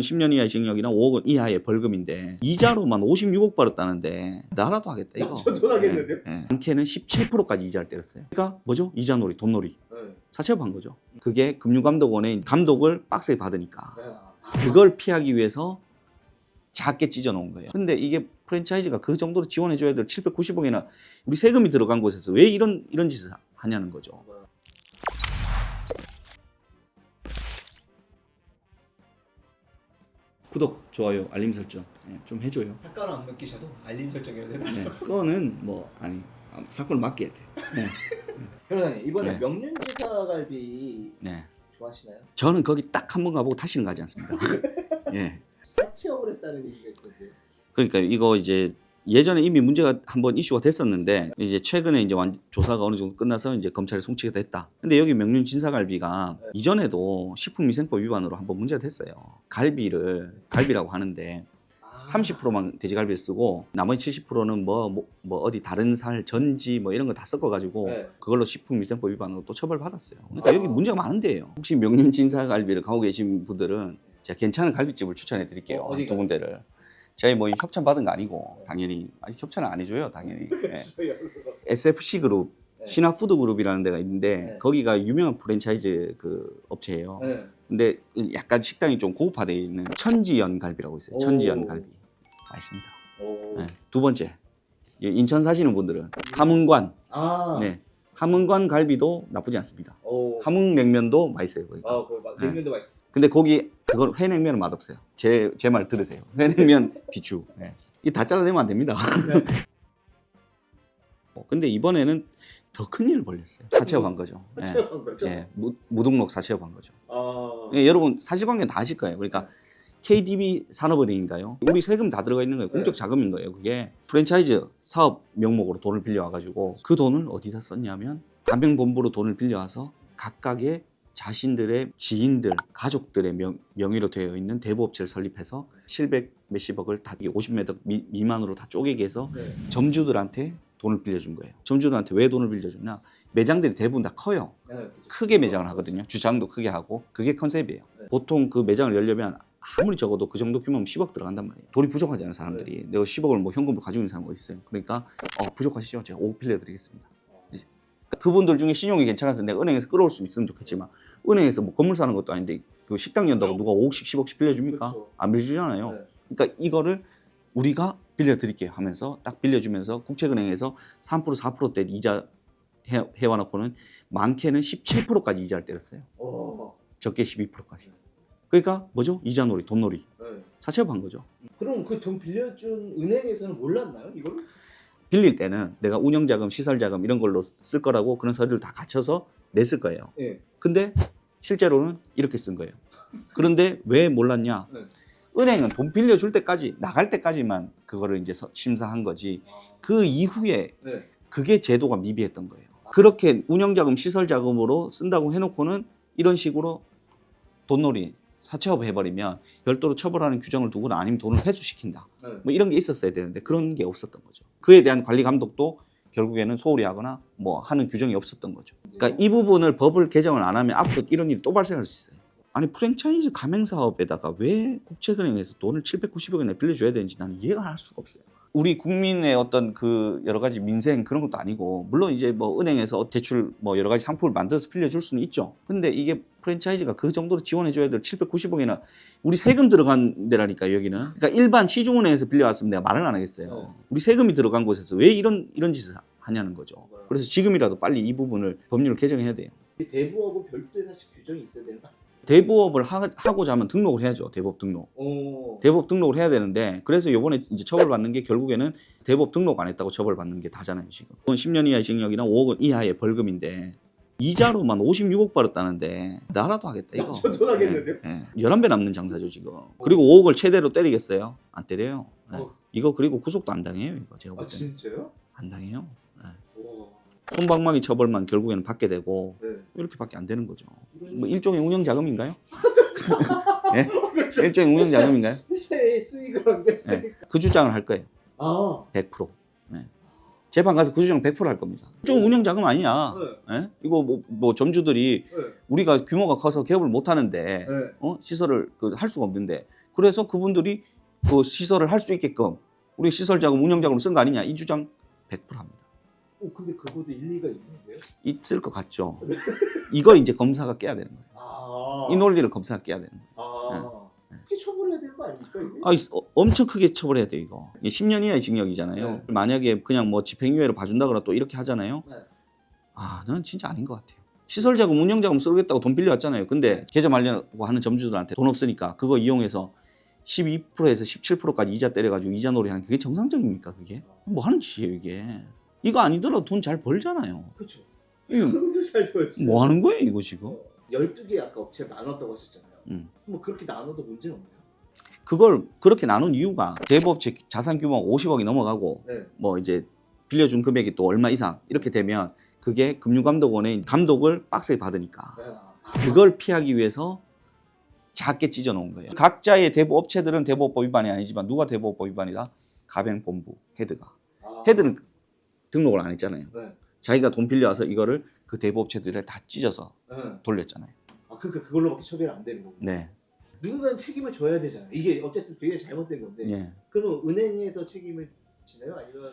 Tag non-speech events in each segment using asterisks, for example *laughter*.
10년 이하의 징역이나 5억 원 이하의 벌금인데 이자로만 56억 벌었다는데 나라도 하겠다 이거. 저도 하겠는데요? 예, 예. 많게는 17%까지 이자를 때렸어요. 그러니까 뭐죠? 이자놀이, 돈놀이. 네. 사채업한 거죠. 그게 금융감독원의 감독을 빡세게 받으니까 네. 그걸 피하기 위해서 작게 찢어 놓은 거예요. 근데 이게 프랜차이즈가 그 정도로 지원해 줘야 될 790억이나 우리 세금이 들어간 곳에서 왜 이런 이런 짓을 하냐는 거죠. 구독, 좋아요, 알림 설정 예, 좀 해줘요. 삭가로 안 맡기셔도 알림 설정이라도 해달라. 네, 그거는 뭐 아니 아, 사건을 맡겨야 돼. 네, 변호사님 이번에 네. 명륜지사 갈비 네. 좋아하시나요? 저는 거기 딱 한 번 가보고 다시는 가지 않습니다. *laughs* 예. 사채업을 했다는 얘기가 있던데. 그러니까 이거 이제 예전에 이미 문제가 한번 이슈가 됐었는데 이제 최근에 이제 완 조사가 어느 정도 끝나서 이제 검찰에 송치가 됐다. 근데 여기 명륜 진사갈비가 네. 이전에도 식품위생법 위반으로 한번 문제가 됐어요. 갈비를 갈비라고 하는데 아. 30%만 돼지갈비를 쓰고 나머지 70%는 뭐, 뭐, 뭐 어디 다른 살 전지 뭐 이런 거 다 섞어가지고 네. 그걸로 식품위생법 위반으로 또 처벌받았어요. 그러니까 아. 여기 문제가 많은데요. 혹시 명륜 진사갈비를 가고 계신 분들은 제가 괜찮은 갈비집을 추천해 드릴게요. 어? 두 군데를. 저희 뭐 협찬 받은 거 아니고 당연히 아직 협찬을 안 해줘요. 당연히. 예. SFC 그룹 네. 신화푸드 그룹이라는 데가 있는데 네. 거기가 유명한 프랜차이즈 그 업체예요. 네. 근데 약간 식당이 좀 고급화되어 있는 천지연 갈비라고 있어요. 오. 천지연 갈비 맛있습니다. 오. 네. 두 번째 예, 인천 사시는 분들은 함흥관 아. 네 함흥관 갈비도 나쁘지 않습니다. 오. 함흥 냉면도 맛있어요. 거기. 아, 그 막- 네. 냉면도 맛있어. 근데 거기 그건 회 냉면은 맛없어요. 제 제 말 들으세요. 회 냉면 비추. 네. 이다 잘라내면 안 됩니다. 네. *laughs* 어, 근데 이번에는 더 큰 일을 벌렸어요. 사채업한 거죠. 네. 사채업한 거죠? 예, 무, 무등록 사채업한 거죠. 아. 예, 여러분 사실관계는 다 아실 거예요. 그러니까 KDB 산업은행인가요? 우리 세금 다 들어가 있는 거예요. 공적 네. 자금인 거예요. 그게 프랜차이즈 사업 명목으로 돈을 빌려와가지고 그 돈을 어디다 썼냐면 가명본부로 돈을 빌려와서 각각의 자신들의 지인들, 가족들의 명, 명의로 되어 있는 대부업체를 설립해서 700 몇십억을 다 50m 미, 미만으로 다 쪼개게 해서 네. 점주들한테 돈을 빌려준 거예요. 점주들한테 왜 돈을 빌려주냐? 매장들이 대부분 다 커요. 네. 그죠. 크게 매장을 하거든요. 주차장도 크게 하고 그게 컨셉이에요. 네. 보통 그 매장을 열려면 아무리 적어도 그 정도 규모면 10억 들어간단 말이에요. 돈이 부족하잖아요, 사람들이. 내가 10억을 뭐 현금으로 가지고 있는 사람 어디 있어요? 그러니까 어, 부족하시죠? 제가 5억 빌려드리겠습니다. 이제 그분들 중에 신용이 괜찮아서 내가 은행에서 끌어올 수 있으면 좋겠지만 은행에서 뭐 건물 사는 것도 아닌데 그 식당 연다고 누가 5억씩 10억씩 빌려줍니까? 그렇죠. 안 빌려주잖아요. 네. 그러니까 이거를 우리가 빌려드릴게요 하면서 딱 빌려주면서 국책은행에서 3% 4%대 이자 해, 해와놓고는 많게는 17%까지 이자를 때렸어요. 오. 적게 12%까지. 그러니까 뭐죠? 이자 놀이, 돈 놀이. 네. 사채업한 거죠. 그럼 그 돈 빌려준 은행에서는 몰랐나요? 이거를? 빌릴 때는 내가 운영자금, 시설자금 이런 걸로 쓸 거라고 그런 서류를 다 갖춰서 냈을 거예요. 예. 근데 실제로는 이렇게 쓴 거예요. 그런데 왜 몰랐냐? 네. 은행은 돈 빌려줄 때까지 나갈 때까지만 그거를 이제 서- 심사한 거지 그 이후에 네. 그게 제도가 미비했던 거예요. 그렇게 운영자금, 시설자금으로 쓴다고 해놓고는 이런 식으로 돈놀이, 사채업 해버리면 별도로 처벌하는 규정을 두거나 아니면 돈을 회수시킨다. 네. 뭐 이런 게 있었어야 되는데 그런 게 없었던 거죠. 그에 대한 관리 감독도 결국에는 소홀히 하거나 뭐 하는 규정이 없었던 거죠. 그러니까 이 부분을 법을 개정을 안 하면 앞으로 이런 일이 또 발생할 수 있어요. 아니 프랜차이즈 가맹 사업에다가 왜 국채은행에서 돈을 790억이나 빌려줘야 되는지 나는 이해가 할 수가 없어요. 우리 국민의 어떤 그 여러 가지 민생 그런 것도 아니고 물론 이제 뭐 은행에서 대출 뭐 여러 가지 상품을 만들어서 빌려줄 수는 있죠. 근데 이게 프랜차이즈가 그 정도로 지원해줘야 될 790억이나 우리 세금 들어간 데라니까 여기는. 그러니까 일반 시중은행에서 빌려왔으면 내가 말을 안 하겠어요. 네. 우리 세금이 들어간 곳에서 왜 이런 이런 짓을 하냐는 거죠. 그래서 지금이라도 빨리 이 부분을 법률을 개정해야 돼요. 이 대부하고 별도의 사실 규정이 있어야 되나? 대부업을 하, 하고자 하면 등록을 해야죠. 대부업 등록. 오. 대부업 등록을 해야 되는데 그래서 이번에 이제 처벌받는 게 결국에는 대부업 등록 안 했다고 처벌받는 게 다잖아요 지금. 그건 10년 이하의 징역이나 5억 원 이하의 벌금인데 이자로만 56억 벌었다는데 나라도 하겠다 이거. 저도 하겠는데요? 예, 예. 11배 남는 장사죠 지금. 그리고 5억을 최대로 때리겠어요? 안 때려요. 예. 어. 이거 그리고 구속도 안 당해요 이거 제가 아볼 때는. 진짜요? 안 당해요. 예. 와. 손방망이 처벌만 결국에는 받게 되고 네. 이렇게밖에 안 되는 거죠. 뭐 일종의 운영 자금인가요? *laughs* 예? 그렇죠. 일종의 운영 자금인가요? 회사의 수익을. 네. 그 주장을 할 거예요. 아. 100%. 네. 재판 가서 그 주장 100%할 겁니다. 좀 운영 자금 아니야. 네. 예? 이거 뭐, 뭐 점주들이 네. 우리가 규모가 커서 개업을 못 하는데 네. 어? 시설을 그 할 수가 없는데 그래서 그분들이 그 시설을 할 수 있게끔 우리 시설 자금 운영 자금을 쓴거 아니냐 이 주장 100% 합니다. 어, 근데 그것도 일리가 있는데요? 있을 것 같죠. 이걸 이제 검사가 깨야 되는 거예요. 아, 이 논리를 검사가 깨야 되는 거예요. 아, 그게 처벌해야 되는 거 아닙니까 이게? 아, 이- 어, 엄청 크게 처벌해야 돼 이거. 이게 10년 이하의 징역이잖아요. 네. 만약에 그냥 뭐 집행유예로 봐준다거나 또 이렇게 하잖아요. 네. 아, 난 진짜 아닌 것 같아요. 시설 자금, 운영 자금 쓰겠다고 돈 빌려왔잖아요. 근데 개점하려고 하는 점주들한테 돈 없으니까 그거 이용해서 12%에서 17%까지 이자 때려가지고 이자 놀이 하는 게 그게 정상적입니까? 그게 뭐 하는 짓이에요 이게? 이거 아니더라도 돈 잘 벌잖아요. 그렇죠. 이거 잘. 뭐 하는 거예요 이거 지금? 어, 12개 아까 업체 나눴다고 하셨잖아요. 음. 뭐 그렇게 나눠도 문제는 없나요? 그걸 그렇게 나눈 이유가 대부업체 자산 규모가 50억이 넘어가고 네. 뭐 이제 빌려준 금액이 또 얼마 이상 이렇게 되면 그게 금융감독원의 감독을 빡세게 받으니까 아, 그걸 피하기 위해서 작게 찢어 놓은 거예요. 각자의 대부 업체들은 대부업법 위반이 아니지만 누가 대부업법 위반이다? 가맹본부 헤드가 아, 헤드는 등록을 안 했잖아요. 네. 자기가 돈 빌려와서 이거를 그 대부업체들에 다 찢어서 네. 돌렸잖아요. 아 그러니까 그걸로밖에 처벌이 안 되는 거고. 네, 누군가는 책임을 져야 되잖아요. 이게 어쨌든 되게 잘못된 건데. 예. 그러면 은행에서 책임을 지나요? 아니면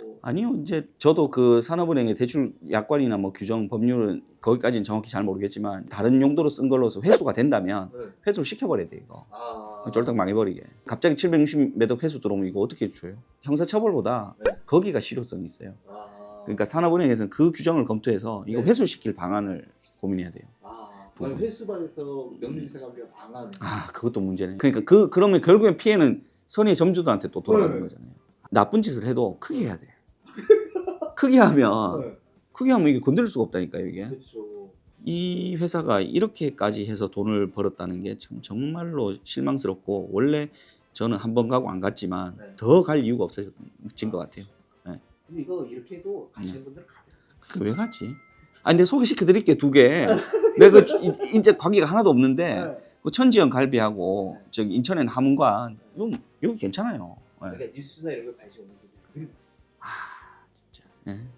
뭐 아니요, 이제 저도 그 산업은행의 대출 약관이나 뭐 규정 법률은 거기까지는 정확히 잘 모르겠지만 다른 용도로 쓴 걸로서 회수가 된다면 네. 회수를 시켜버려야 돼 이거. 아 쫄딱 망해버리게. 갑자기 760매덕 회수 들어오면 이거 어떻게 줘요? 형사처벌보다 네. 거기가 실효성이 있어요. 아, 그러니까 산업은행에서는 그 규정을 검토해서 이거 네. 회수시킬 방안을 고민해야 돼요. 아 회수받아서 명리사감비가 방하는. 아, 그것도 문제네. 그러니까 그 그러면 결국엔 피해는 선의의 점주들한테 또 돌아가는 네. 거잖아요. 나쁜 짓을 해도 크게 해야 돼. *laughs* 크게 하면 네. 크게 하면 이게 건드릴 수가 없다니까요, 이게. 그렇죠. 이 회사가 이렇게까지 해서 돈을 벌었다는 게 참 정말로 실망스럽고 원래 저는 한 번 가고 안 갔지만 네. 더 갈 이유가 없어진 것 같아요. 근데 이거 이렇게 해도 가시는 분들 가요. 그게 왜 갔지? 아니 내가 소개시켜 드릴게 두 개. *laughs* 내가 그 지- 이제 관계가 하나도 없는데 네. 그 천지연 갈비하고 네. 저기 인천엔 하문관 요 여기 괜찮아요. 예. 그러니까 뉴스나 이런 거 관심 없는 분들 그리고 있어요. 예.